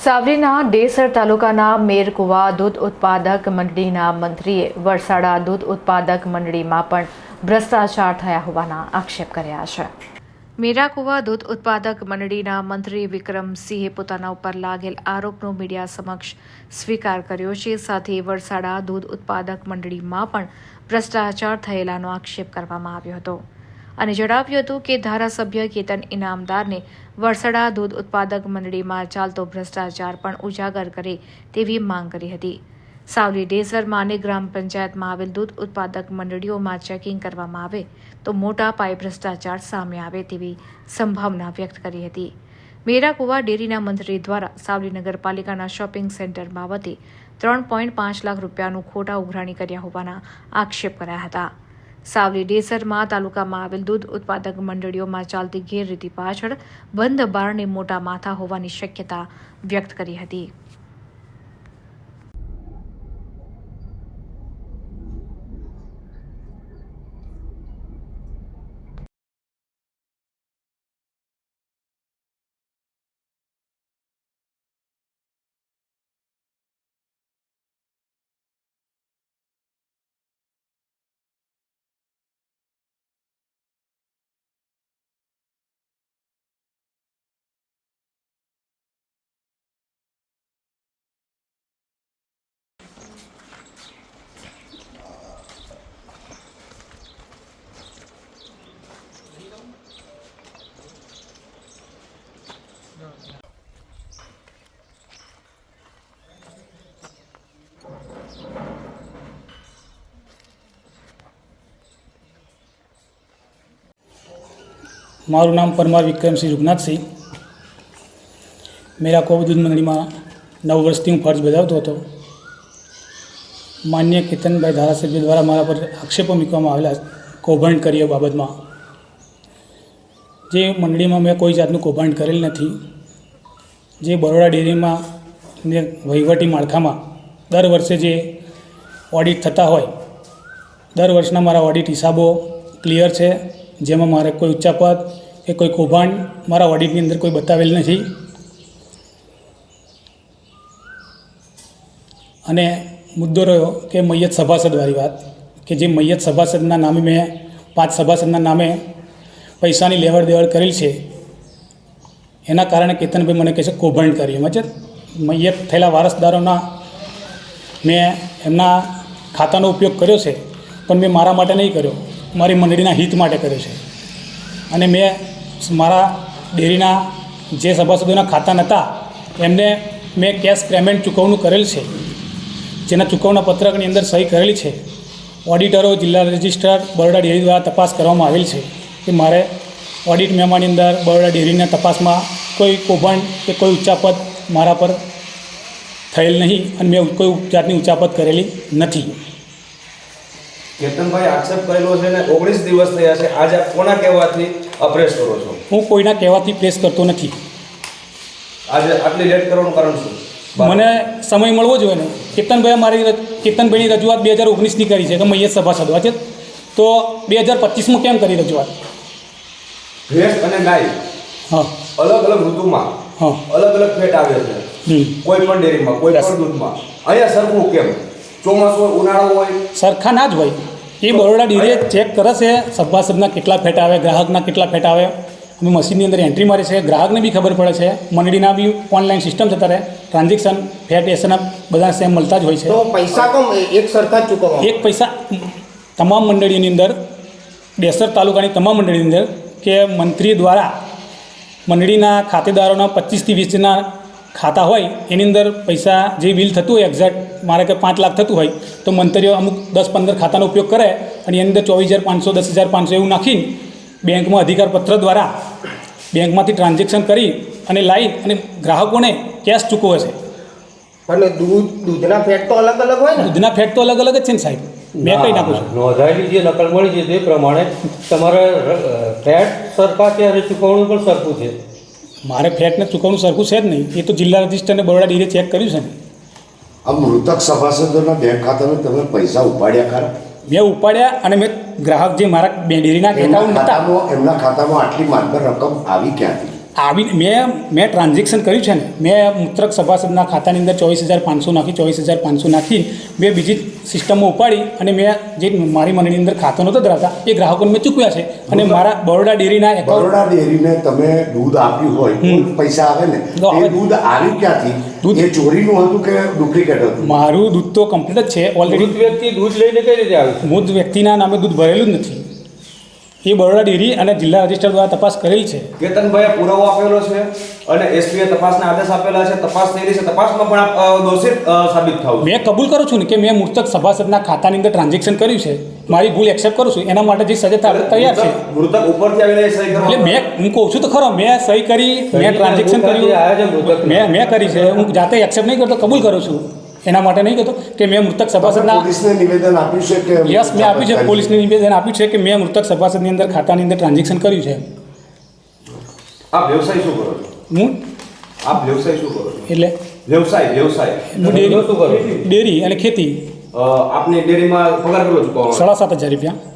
સાવલીના ડેસર તાલુકાના મેરકુવા દૂધ ઉત્પાદક મંડળીના મંત્રીએ વરસાડા દૂધ ઉત્પાદક મંડળીમાં પણ ભ્રષ્ટાચાર થયા હોવાના આક્ષેપ કર્યા છે. મેરાકુવા દૂધ ઉત્પાદક મંડળીના મંત્રી વિક્રમસિંહે પોતાના ઉપર લાગેલ આરોપનો મીડિયા સમક્ષ સ્વીકાર કર્યો છે. સાથે વરસાડા દૂધ ઉત્પાદક મંડળીમાં પણ ભ્રષ્ટાચાર થયેલાનો આક્ષેપ કરવામાં આવ્યો હતો. અને જણાવ્યું હતું કે ધારાસભ્ય કેતન ઇનામદારને વરસડા દૂધ ઉત્પાદક મંડળીમાં ચાલતો ભ્રષ્ટાચાર પણ ઉજાગર કરે તેવી માંગ કરી હતી. સાવલી ડેસરમાં અને ગ્રામ પંચાયતમાં આવેલ દૂધ ઉત્પાદક મંડળીઓમાં ચેકિંગ કરવામાં આવે તો મોટા પાયે ભ્રષ્ટાચાર સામે આવે તેવી સંભાવના વ્યક્ત કરી હતી. મેરાકુવા ડેરીના મંત્રી દ્વારા સાવલી નગરપાલિકાના શોપિંગ સેન્ટર બાબતે ત્રણ પોઈન્ટ પાંચ લાખ રૂપિયાનું ખોટા ઉઘરાણી કર્યા હોવાના આક્ષેપ કર્યા હતા. સાવલી ડેસરમાં તાલુકામાં આવેલ દૂધ ઉત્પાદક મંડળીઓમાં ચાલતી ગેરરીતિ પાછળ બંધ બારણે મોટા માથા હોવાની શક્યતા વ્યક્ત કરી હતી. મારું નામ પરમાર વિક્રમસિંહ રૂપનાથસિંહ. મેરા કોબ દૂધ મંડળીમાં નવ વર્ષથી હું ફરજ બજાવતો હતો. માન્ય કેતનભાઈ ધારાસભ્ય દ્વારા મારા પર આક્ષેપો મૂકવામાં આવેલા કૌભાંડ કર્યો બાબતમાં. જે મંડળીમાં મેં કોઈ જાતનું કૌભાંડ કરેલ નથી. જે બરોડા ડેરીમાં ને વહીવટી માળખામાં દર વર્ષે જે ઓડિટ થતા હોય, દર વર્ષના મારા ઓડિટ હિસાબો ક્લિયર છે. જેમાં મારે કોઈ ઉચ્ચાપત કે કોઈ કૌભાંડ મારા ઓડિટની અંદર કોઈ બતાવેલ નથી. અને મુદ્દો રહ્યો કે મૈયત સભાસદવાળી વાત, કે જે મૈયત સભાસદના નામે મેં, પાંચ સભાસદના નામે પૈસાની લેવડ દેવડ કરેલ છે, એના કારણે કેતનભાઈ મને કહે છે કૌભાંડ કરી એમાં છે, મૈયત થયેલા વારસદારોના મેં એમના ખાતાનો ઉપયોગ કર્યો છે, પણ મેં મારા માટે નહીં કર્યો. મારી મંડળીના હિત માટે કર્યો છે. અને મેં મારા ડેરીના જે સભાસદોના ખાતા નહોતા એમને મેં કેશ પેમેન્ટ ચૂકવણું કરેલ છે. જેના ચૂકવણા પત્રકની અંદર સહી કરેલી છે. ઓડિટરો, જિલ્લા રજિસ્ટ્રાર, બરોડા ડેરી દ્વારા તપાસ કરવામાં આવેલ છે કે મારે ઓડિટ મેમાની અંદર બરોડા ડેરીના તપાસમાં કોઈ કૌભાંડ કે કોઈ ઉચ્ચાપદ મારા પર થયેલ નહીં અને મેં કોઈ જાતની ઉચ્ચાપત કરેલી નથી. કેતનભાઈ આક્ષેપ કરેલો છે ને ઓગણીસ દિવસ થયા છે. આજે આપ કોના કહેવાથી અપ્રેસ કરો છો? હું કોઈના કહેવાથી પ્રેસ કરતો નથી. આજે આટલી લેટ કરવાનું કારણ શું? મને સમય મળવો જોઈએ ને. કેતનભાઈ મારી કેતનભાઈની રજૂઆત બે હજાર ઓગણીસની કરી છે કે મૈયત સભાસદ છે? તો બે હજાર પચીસમાં કેમ કરી રજૂઆત? ભેંસ અને ગાય હા. અલગ અલગ ઋતુમાં હા. અલગ અલગ ફેટ આવે છે. કોઈ પણ ડેરીમાં કોઈ. પણ દૂધમાં. અહીંયા સરખું કેમ? ચોમાસું હોય ઉનાળો હોય. સરખા ના જ હોય. એ બરોડા ડેરીએ ચેક કરે છે. સભાસદના કેટલા ફેટ આવે ગ્રાહકના કેટલા ફેટ આવે. અમે મશીનની અંદર એન્ટ્રી મારી છે. ગ્રાહકને બી ખબર પડે છે. મંડળીના બી ઓનલાઈન સિસ્ટમ થતા રહે. ટ્રાન્ઝેક્શન ફેટ એસન બધા સેમ મળતા જ હોય છે. તો પૈસા કોમ એક સરખા ચૂકવવા? એક પૈસા તમામ મંડળીની અંદર બેસર તાલુકાની તમામ મંડળીની અંદર કે મંત્રી દ્વારા મંડળીના ખાતેદારોના પચીસથી વીસના ખાતા હોય એની અંદર પૈસા જે બિલ થતું હોય એક્ઝેક્ટ મારે કે પાંચ લાખ થતું હોય તો મંતરીઓ અમુક દસ પંદર ખાતાનો ઉપયોગ કરે અને એની અંદર ચોવીસ હજાર પાંચસો દસ હજાર પાંચસો એવું નાખીને બેંકમાં અધિકાર પત્ર દ્વારા બેંકમાંથી ટ્રાન્ઝેક્શન કરી અને લાવી અને ગ્રાહકોને કેશ ચૂકવે છે. એટલે દૂધ દૂધના ફેટ તો અલગ અલગ હોય ને? દૂધના ફેટ તો અલગ અલગ જ છે ને સાહેબ. મેં કઈ નાખું છું. નોંધાયેલી જે નકલ મળી છે તે પ્રમાણે તમારે ફેટ સરખા છે અને ચૂકવણું પણ સરખું છે. મારે ફ્લેટને ચૂકવણું સરખું છે જ નહીં. એ તો જિલ્લા રજિસ્ટરને બરોડા ડીરે ચેક કર્યું છે ને. આ મૃતક સભાસદોના બેંક ખાતામાં તમે પૈસા ઉપાડ્યા ખરા? મેં ઉપાડ્યા અને મેં ગ્રાહક જે મારા બે ડેરીના એમના એકાઉન્ટ હતા. એમના ખાતામાં આટલી માતબર રકમ આવી ક્યાંથી? આવી મેં મેં ટ્રાન્ઝેક્શન કર્યું છે ને મેં મૂત્રક સભાસદના ખાતાની અંદર ચોવીસ હજાર પાંચસો નાખી ચોવીસ હજાર પાંચસો નાખી મેં બીજી સિસ્ટમમાં ઉપાડી અને મેં જે મારી મનની અંદર ખાતો નહોતો ધરાવતા એ ગ્રાહકોને મેં ચૂકવ્યા છે. અને મારા બરોડા ડેરીના બરોડા ડેરીને તમે દૂધ આપ્યું હોય પૈસા આવે ને તો એ હવે- દૂધ આવ્યું ક્યાંથી? દૂધ- એ ચોરીનું હતું કે ડુપ્લિકેટ હતું? મારું દૂધ તો કમ્પ્લીટ જ છે ઓલરેડી વ્યક્તિ દૂધ લઈને કઈ રીતે આવ્યું મૂળ વ્યક્તિના નામે દૂધ ભરેલું જ નથી. એ બરોડા ડેરી અને જિલ્લા રજિસ્ટર દ્વારા તપાસ કરેલ છે. કેતનભાઈએ પુરાવો આપેલો છે અને એસપીએ તપાસના આદેશ આપેલા છે. તપાસ થઈ રહી છે. તપાસમાં પણ આપ દોષિત સાબિત થાવ મેં કબૂલ કરું છું ને કે મેં મૃતક સભાસદના ખાતાની અંદર ટ્રાન્ઝેક્શન કર્યું છે. મારી ભૂલ એક્સેપ્ટ કરું છું. એના માટે જે સજા આપણે તૈયાર છે. મૃતક ઉપરથી આવીને સહી સહી એટલે મેં હું કહું છું તો ખરો મેં સહી કરી મેં ટ્રાન્ઝેક્શન કર્યું. મેં મેં કરી છે. હું જાતે એક્સેપ્ટ નહીં કરતો કબૂલ કરું છું. એના માટે નહીં કહેતો કે મેં મૃતક સભાસદના પોલીસને નિવેદન આપ્યું છે કે યસ મેં આપ્યું છે. પોલીસને નિવેદન આપ્યું છે કે મેં મૃતક સભાસદની અંદર ખાતાની અંદર ટ્રાન્ઝેક્શન કર્યું છે. આપ વ્યવસાય શું કરો હું? આપ વ્યવસાય શું કરો એટલે? વ્યવસાય વ્યવસાય. હું ડેરી. શું કરો ડેરી અને ખેતી. આપની ડેરીમાં પગાર કેટલો ચૂકવો સાડા સાત હજાર રૂપિયા.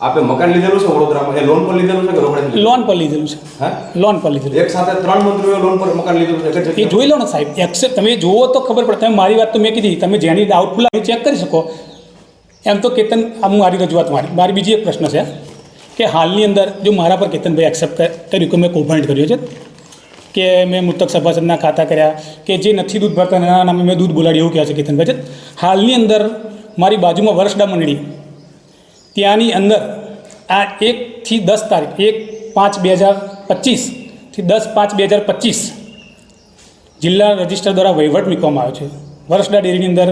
આપે મકાન લીધેલું છે વડોદરામાં? એ લોન પર લીધેલું છે કે રોકડે લોન પર લીધેલું છે. હા? લોન પર લીધેલું. એક સાથે ત્રણ મંત્રીઓ લોન પર મકાન લીધેલું છે. એ જોઈ લો ને સાહેબ. એક્સેપ્ટ તમે જુઓ તો ખબર પડે. તમે મારી વાત તો મેં કીધી. તમે જેની ડાઉટફુલ આવી ચેક કરી શકો. એમ તો કેતન આ હું મારી રજૂઆત મારી. મારી બીજી એક પ્રશ્ન છે કે હાલની અંદર જો મારા પર કેતનભાઈ એક્સેપ્ટ કર્યું કે મેં કૌભાંડ કર્યું છે? કે મેં મૃતક સભાસદના ખાતા કર્યા? કે જે નથી દૂધ ભરતા એના નામે મેં દૂધ બોલાડી એવું કહે છે કેતનભાઈ હાલની અંદર મારી બાજુમાં વર્ષડા મંડળી ત્યાંની અંદર આ એકથી દસ તારીખ, એક પાંચ બે હજાર પચીસથી દસ પાંચ બે હજાર પચીસ જિલ્લા રજિસ્ટર દ્વારા વહીવટ મૂકવામાં આવ્યો છે. વર્ષડા ડેરીની અંદર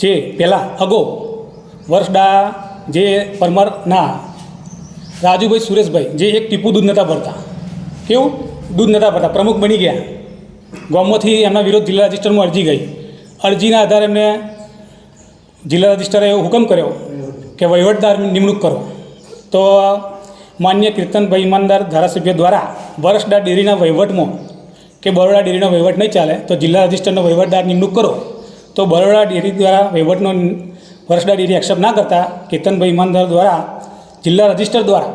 જે પહેલાં અગો વર્ષડા જે પરમારના રાજુભાઈ સુરેશભાઈ જે એક ટીપુ દૂધ નહોતા ભરતા, કેવું? દૂધ નહોતા ભરતા, પ્રમુખ બની ગયા. ગામમાંથી એમના વિરોધ જિલ્લા રજિસ્ટરમાં અરજી ગઈ. અરજીના આધારે એમને જિલ્લા રજિસ્ટરે એવો હુકમ કર્યો. કે વહીવટદાર નિમણૂક કરો. તો માન્ય કીર્તનભાઈ ઈમાનદાર ધારાસભ્ય દ્વારા વરસડા ડેરીના વહીવટમાં કે બરોડા ડેરીનો વહીવટ નહીં ચાલે, તો જિલ્લા રજિસ્ટરનો વહીવટદાર નિમણૂક કરો. તો બરોડા ડેરી દ્વારા વહીવટનો વરસડા ડેરી એક્સેપ્ટ ના કરતા કીર્તનભાઈ ઈમાનદાર દ્વારા જિલ્લા રજિસ્ટર દ્વારા,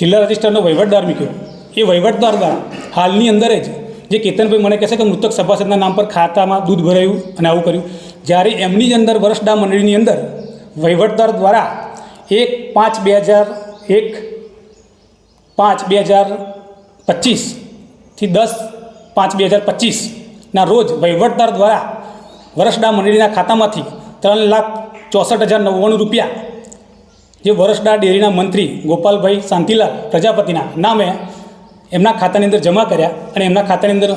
જિલ્લા રજિસ્ટરનો વહીવટદાર મૂક્યો. એ વહીવટદાર દ્વારા હાલની અંદર જ જે કેતનભાઈ મને કહેશે કે મૃતક સભાસદના નામ પર ખાતામાં દૂધ ભરાયું અને આવું કર્યું. જ્યારે એમની જ અંદર વરસડા મંડળીની અંદર વહીવટદાર દ્વારા એક પાંચ બે હજાર એક પાંચ બે હજાર પચીસથી દસ પાંચ બે હજાર પચીસના રોજ વહીવટદાર દ્વારા વરસડા મંડળીના ખાતામાંથી ત્રણ લાખ ચોસઠ હજાર નવ્વાણું રૂપિયા જે વરસડા ડેરીના મંત્રી ગોપાલભાઈ શાંતિલાલ પ્રજાપતિના નામે એમના ખાતાની અંદર જમા કર્યા અને એમના ખાતાની અંદર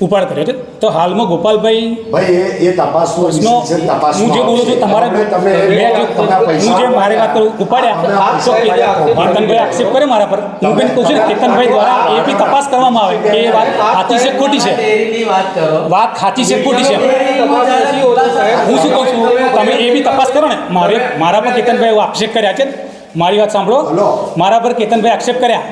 ઉપાડ કર્યો છે. તો હાલમાં ગોપાલભાઈ ભાઈ એ એ તપાસનો છે, તપાસમાં હું જે બોલું છું. તમારે તમે- હું જે મારી વાત કરું ઉપાડ્યા. તો કેતનભાઈ આક્ષેપ કરે મારા પર. હું બેન કહું છું કેતનભાઈ દ્વારા એ બી તપાસ કરવામાં આવે કે એ વાત સાચી છે ખોટી છે? વાત કરો. સાચી છે ખોટી છે. હું શું કહું છું તમે એ બી તપાસ કરો ને. મારે મારા પર કેતનભાઈ આક્ષેપ કર્યા છે. મારી વાત સાંભળો. મારા પર કેતનભાઈ આક્ષેપ કર્યા.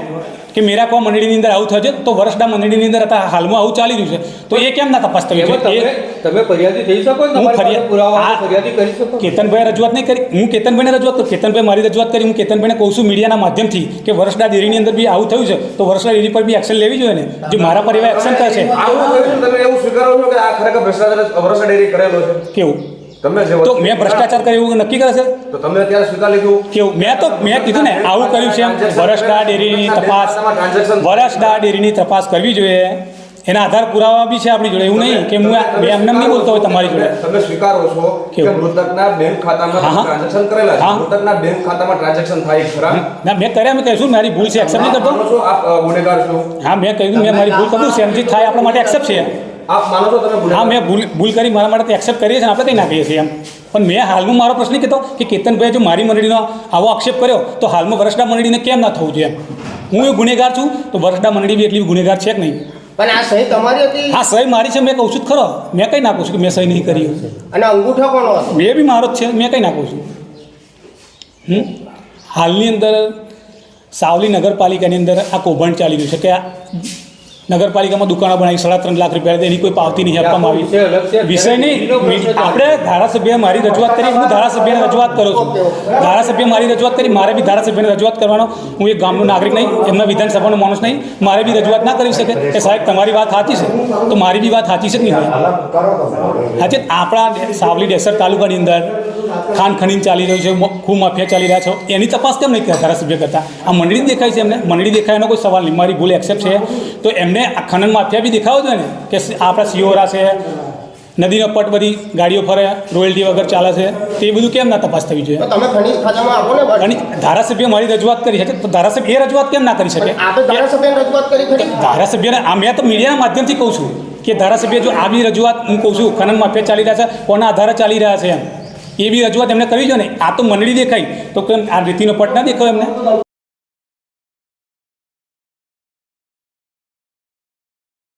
કે મેરાકો મંડળીની અંદર આવું થશે તો વર્ષડા મંડળીની અંદર હતા હાલમાં આવું ચાલી રહ્યું છે. તો એ કેમ ના તપાસ થઈ છે તમે તમે ફરિયાદી થઈ શકો હું ફરિયાદ- કરી શકો. કેતનભાઈ રજૂઆત નહીં કરી. હું કેતનભાઈને રજૂઆત કરું. કેતનભાઈ મારી રજૂઆત કરી. હું કેતનભાઈને કહું છું મીડિયાના માધ્યમથી કે વર્ષડા ડેરીની અંદર બી આવું થયું છે તો વર્ષડા ડેરી પર બી એક્શન લેવી જોઈએ ને? જે મારા પર એવા એક્શન છે, તમે એવું સ્વીકારો છો કે આ ખરેખર ભ્રષ્ટાચાર વર્ષ ડેરી કરેલો છે? કેવું? તમે જે તો મેં ભ્રષ્ટાચાર કર્યો એવું નક્કી કરે છે? તો તમે અત્યારે સ્વીકાર લીધું? કેવું? મેં તો મેં કીધું ને આવું કર્યું છે એમ. વરસડા ડેરીની તપાસ વરસડા ડેરીની તપાસ કરવી જોઈએ. એના આધાર પુરાવા બી છે આપણી જોડે. એવું નહીં કે હું એમને નહીં બોલતો હોય તમારી જોડે. તમે સ્વીકારો છો કે મૃતકના બેંક ખાતામાં હા, હા. ટ્રાન્ઝેક્શન કરેલા છે. મૃતકના બેંક ખાતામાં ટ્રાન્ઝેક્શન થાય ખરા ના મેં કર્યા મેં કહીશું મારી ભૂલ છે. એક્સેપ્ટ નહીં કરતો? આપ ગુનેગાર છો. હા મેં કહ્યું મેં મારી ભૂલ કબૂલ છે. થાય આપણા માટે એક્સેપ્ટ છે. આપ માનો છો તમે હા મેં ભૂલ ભૂલ કરી મારા માટે એક્સેપ્ટ કરીએ છીએ આપણે કંઈ નાખીએ છીએ એમ. પણ મેં હાલમાં મારો પ્રશ્ન કહેતો કે કેતનભાઈ જો મારી મંડળીનો આવો આક્ષેપ કર્યો તો હાલમાં વરસડા મંડળીને કેમ ના થવું જોઈએ હું એ ગુનેગાર છું તો વરસડા મંડળી બી એટલી ગુનેગાર છે કે નહીં. પણ આ સહી તમારી હતી? હા સહી મારી છે મેં કહું છું ખરો. મેં કંઈ નાખું છું કે મેં સહી નહીં કરી અને અંગૂઠો કોનો હતો? મેં બી મારો જ છે મેં કંઈ નાખું છું. હમ? હાલની અંદર સાવલી નગરપાલિકાની અંદર આ કૌભાંડ ચાલી રહ્યું છે કે આ નગરપાલિકામાં દુકાનો બનાવી સાડા ત્રણ લાખ રૂપિયા એની કોઈ પાવતી નહીં આપવામાં આવી. વિષય નહીં. આપણે ધારાસભ્ય મારી રજૂઆત કરી હું ધારાસભ્યને રજૂઆત કરું છું. ધારાસભ્ય મારી રજૂઆત કરી મારે બી ધારાસભ્યને રજૂઆત કરવાનો. હું એક ગામનો નાગરિક નહીં એમના વિધાનસભાનો માણસ નહીં. મારે બી રજૂઆત ના કરી શકે. કે સાહેબ તમારી વાત સાચી છે. તો મારી બી વાત સાચી છે કે નહીં? આજે આપણા સાવલી ડેસર તાલુકાની અંદર ખાન ખનીન ચાલી રહ્યું છે ખૂબ માફિયા ચાલી રહ્યા છે. એની તપાસ કેમ નહીં કરતા ધારાસભ્ય કરતા? આ મંડળી દેખાય છે એમને? મંડળી દેખાય એનો કોઈ સવાલ નહીં. મારી ભૂલ એક્સેપ્ટ છે. તો એમને આ ખનન માફિયા બી દેખાવો જોઈએ ને? કે આપણા સિયોરા છે નદીનો પટ બધી ગાડીઓ ફરે રોયલ્ટી વગર ચાલે છે તે બધું કેમ ના તપાસ થવી જોઈએ? અને ધારાસભ્ય મારી રજૂઆત કરી છે તો ધારાસભ્ય એ રજૂઆત કેમ ના કરી શકે? ધારાસભ્યને આ મેં તો મીડિયાના માધ્યમથી કહું છું કે ધારાસભ્ય જો આ બી રજૂઆત હું કહું છું ખનન માફિયા ચાલી રહ્યા છે કોના આધારે ચાલી રહ્યા છે એમ. એ બી રજૂઆત એમને કરવી જોઈએ ને. આ તો મંડળી દેખાય તો કેમ આ રીતિનો પટ ના દેખાય એમને?